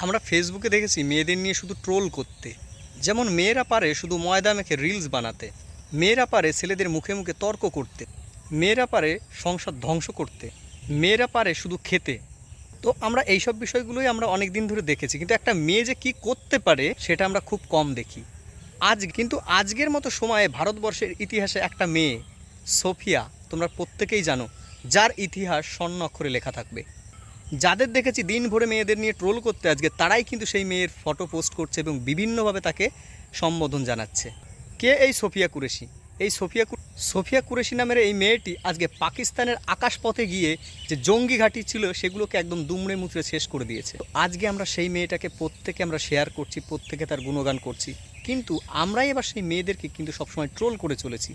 আমরা ফেসবুকে দেখেছি মেয়েদের নিয়ে শুধু ট্রোল করতে। যেমন মেয়েরা পারে শুধু ময়দা মেখে রিলস বানাতে। মেয়েরা পারে ছেলেদের মুখে মুখে তর্ক করতে। মেয়েরা পারে সংসার ধ্বংস করতে। মেয়েরা পারে শুধু খেতে। তো আমরা এইসব বিষয়গুলোই আমরা অনেক দিন ধরে দেখেছি। কিন্তু একটা মেয়ে যে কি করতে পারে সেটা আমরা খুব কম দেখি। আজ কিন্তু আজকের মতো সময়ে ভারতবর্ষের ইতিহাসে একটা মেয়ে, সোফিয়া, তোমরা প্রত্যেকেই জানো, যার ইতিহাস স্বর্ণ অক্ষরে লেখা থাকবে। যাদের দেখেছি দিন ভরে মেয়েদের নিয়ে ট্রোল করতে আজকে, তারাই কিন্তু সেই মেয়ের ফটো পোস্ট করছে এবং বিভিন্নভাবে তাকে সম্বোধন জানাচ্ছে। কে এই সোফিয়া কুরেশি? এই সোফিয়া সোফিয়া কুরেশি নামের এই মেয়েটি আজকে পাকিস্তানের আকাশপথে গিয়ে যে জঙ্গি ঘাঁটি ছিল, সেগুলোকে একদম দুমড়ে মুচড়ে শেষ করে দিয়েছে। আজকে আমরা সেই মেয়েটাকে প্রত্যেকে আমরা শেয়ার করছি, প্রত্যেকে তার গুণগান করছি। কিন্তু আমরাই এবার সেই মেয়েদেরকে কিন্তু সবসময় ট্রোল করে চলেছি।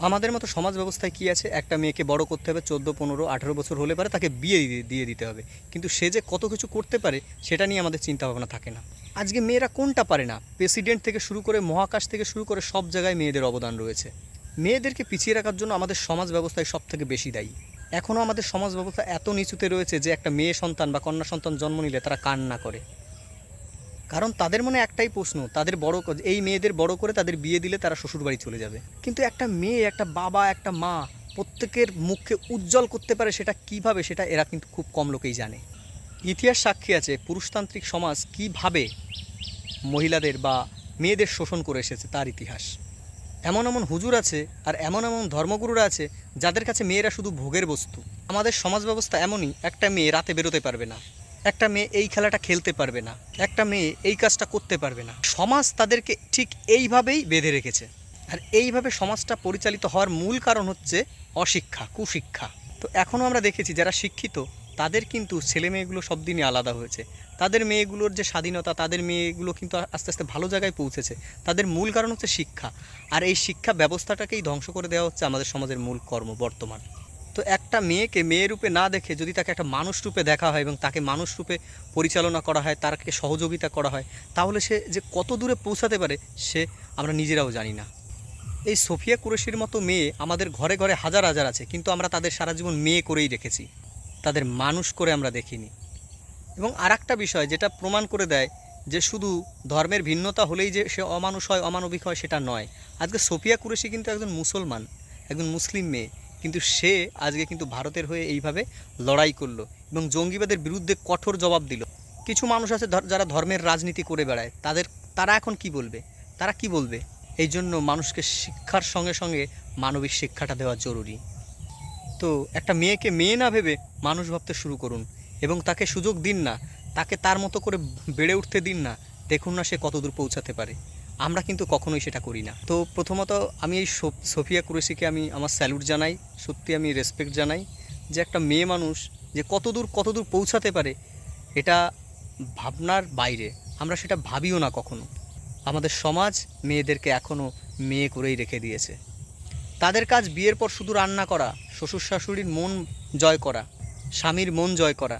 আমাদের মতো সমাজ ব্যবস্থায় কি আছে? একটা মেয়েকে বড় করতে হবে, চোদ্দ, পনেরো, আঠেরো বছর হলে পারে তাকে বিয়ে দিয়ে- দিতে হবে। কিন্তু সে যে কত কিছু করতে পারে, সেটা নিয়ে আমাদের চিন্তা ভাবনা থাকে না। আজকে মেয়েরা কোনটা পারে না? প্রেসিডেন্ট থেকে শুরু করে মহাকাশ থেকে শুরু করে সব জায়গায় মেয়েদের অবদান রয়েছে। মেয়েদেরকে পিছিয়ে রাখার জন্য আমাদের সমাজ ব্যবস্থায় সব থেকে বেশি দায়ী। এখনও আমাদের সমাজ ব্যবস্থা এত নিচুতে রয়েছে যে একটা মেয়ে সন্তান বা কন্যা সন্তান জন্ম নিলে তারা কান্না করে। কারণ তাদের মনে একটাই প্রশ্ন, তাদের বড় এই মেয়েদের বড় করে তাদের বিয়ে দিলে তারা শ্বশুরবাড়ি চলে যাবে। কিন্তু একটা মেয়ে, একটা বাবা, একটা মা প্রত্যেকের মুখকে উজ্জ্বল করতে পারে সেটা কীভাবে সেটা এরা কিন্তু খুব কম লোকেই জানে। ইতিহাস সাক্ষী আছে পুরুষতান্ত্রিক সমাজ কীভাবে মহিলাদের বা মেয়েদের শোষণ করে এসেছে তার ইতিহাস। এমন এমন হুজুর আছে আর এমন এমন ধর্মগুরুরা আছে যাদের কাছে মেয়েরা শুধু ভোগের বস্তু। আমাদের সমাজ ব্যবস্থা এমনই, একটা মেয়ে রাতে বেরোতে পারবে না। একটা মেয়ে এই খেলাটা খেলতে পারবে না, একটা মেয়ে এই কাজটা করতে পারবে না। সমাজ তাদেরকে ঠিক এইভাবেই বেঁধে রেখেছে। আর এইভাবে সমাজটা পরিচালিত হওয়ার মূল কারণ হচ্ছে অশিক্ষা, কুশিক্ষা। তো এখনও আমরা দেখেছি যারা শিক্ষিত, তাদের কিন্তু ছেলে মেয়েগুলো সব দিনই আলাদা হয়েছে। তাদের মেয়েগুলোর যে স্বাধীনতা, তাদের মেয়েগুলো কিন্তু আস্তে আস্তে ভালো জায়গায় পৌঁছেছে। তাদের মূল কারণ হচ্ছে শিক্ষা। আর এই শিক্ষা ব্যবস্থাটাকেই ধ্বংস করে দেওয়া হচ্ছে আমাদের সমাজের মূল কর্ম বর্তমান। তো একটা মেয়েকে মেয়ে রূপে না দেখে যদি তাকে একটা মানুষ রূপে দেখা হয় এবং তাকে মানুষ রূপে পরিচালনা করা হয় তাকে সহযোগিতা করা হয়, তাহলে সে যে কত দূরে পৌঁছাতে পারে সে আমরা নিজেরাও জানি না। এই সোফিয়া কুরেশির মতো মেয়ে আমাদের ঘরে ঘরে হাজার হাজার আছে, কিন্তু আমরা তাদের সারা জীবন মেয়ে করেই রেখেছি। তাদের মানুষ করে আমরা দেখিনি। এবং আর একটা বিষয় যেটা প্রমাণ করে দেয় যে শুধু ধর্মের ভিন্নতা হলেই যে সে অমানুষ হয়, অমানবিক হয় সেটা নয়। আজকে সোফিয়া কুরেশি কিন্তু একজন মুসলমান, একজন মুসলিম মেয়ে। কিন্তু সে আজকে কিন্তু ভারতের হয়ে এইভাবে লড়াই করল এবং জঙ্গিবাদের বিরুদ্ধে কঠোর জবাব দিল। কিছু মানুষ আছে যারা ধর্মের রাজনীতি করে বেড়ায়, তাদের, তারা এখন কি বলবে? তারা কি বলবে? এই জন্য মানুষকে শিক্ষার সঙ্গে সঙ্গে মানবিক শিক্ষাটা দেওয়া জরুরি। তো একটা মেয়েকে মেয়ে না ভেবে মানুষ ভাবতে শুরু করুন এবং তাকে সুযোগ দিন না, তাকে তার মতো করে বেড়ে উঠতে দিন না, দেখুন না সে কতদূর পৌঁছাতে পারে। আমরা কিন্তু কখনোই সেটা করি না। তো প্রথমত আমি এই সোফিয়া কুরেশিকে আমি আমার স্যালুট জানাই, সত্যি আমি রেসপেক্ট জানাই যে একটা মেয়ে মানুষ যে কতদূর কতদূর পৌঁছাতে পারে, এটা ভাবনার বাইরে। আমরা সেটা ভাবিও না কখনো। আমাদের সমাজ মেয়েদেরকে এখনও মেয়ে করেই রেখে দিয়েছে। তাদের কাজ বিয়ের পর শুধু রান্না করা, শ্বশুর শাশুড়ির মন জয় করা, স্বামীর মন জয় করা।